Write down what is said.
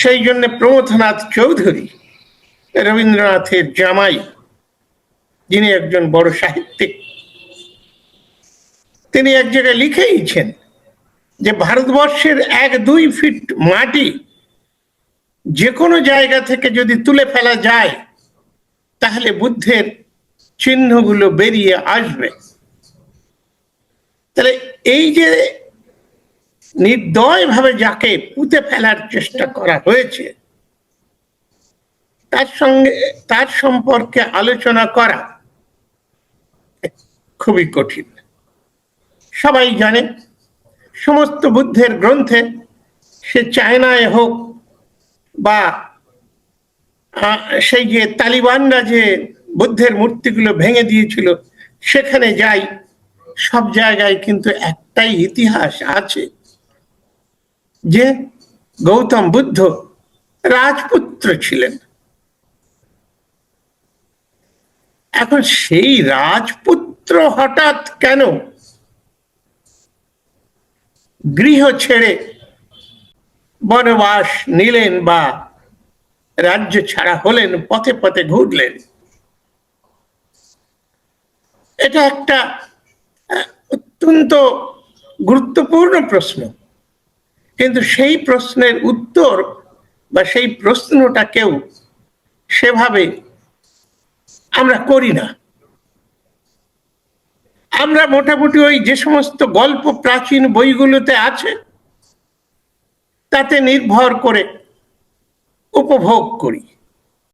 সেই জন্য প্রমথনাথ চৌধুরী, রবীন্দ্রনাথের জামাই, যিনি একজন বড় সাহিত্যিক, তিনি এক জায়গায় লিখেইছেন যে ভারতবর্ষের এক দুই ফিট মাটি যে কোনো জায়গা থেকে যদি তুলে ফেলা যায়, তাহলে বুদ্ধের চিহ্নগুলো বেরিয়ে আসবে। তাহলে এই যে নির্দয়ভাবে যাকে পুঁতে ফেলার চেষ্টা করা হয়েছে, তার সঙ্গে, তার সম্পর্কে আলোচনা করা খুবই কঠিন। সবাই জানে, সমস্ত বুদ্ধের গ্রন্থে সে চায়নায় হোক বা সেই যে তালিবানরা যে বুদ্ধের মূর্তিগুলো ভেঙে দিয়েছিল, সেখানে যাই, সব জায়গায় কিন্তু একটাই ইতিহাস আছে। যে গৌতম বুদ্ধ রাজপুত্র ছিলেন। এখন সেই রাজপুত্র হঠাৎ কেন গৃহ ছেড়ে বনবাস নিলেন বা রাজ্য ছাড়া হলেন, পথে পথে ঘুরলেন? এটা একটা অত্যন্ত গুরুত্বপূর্ণ প্রশ্ন। কিন্তু সেই প্রশ্নের উত্তর বা সেই প্রশ্নটা কেউ সেভাবে আমরা করি না। আমরা মোটামুটি ওই যে সমস্ত গল্প প্রাচীন বইগুলোতে আছে, তাতে নির্ভর করে উপভোগ করি।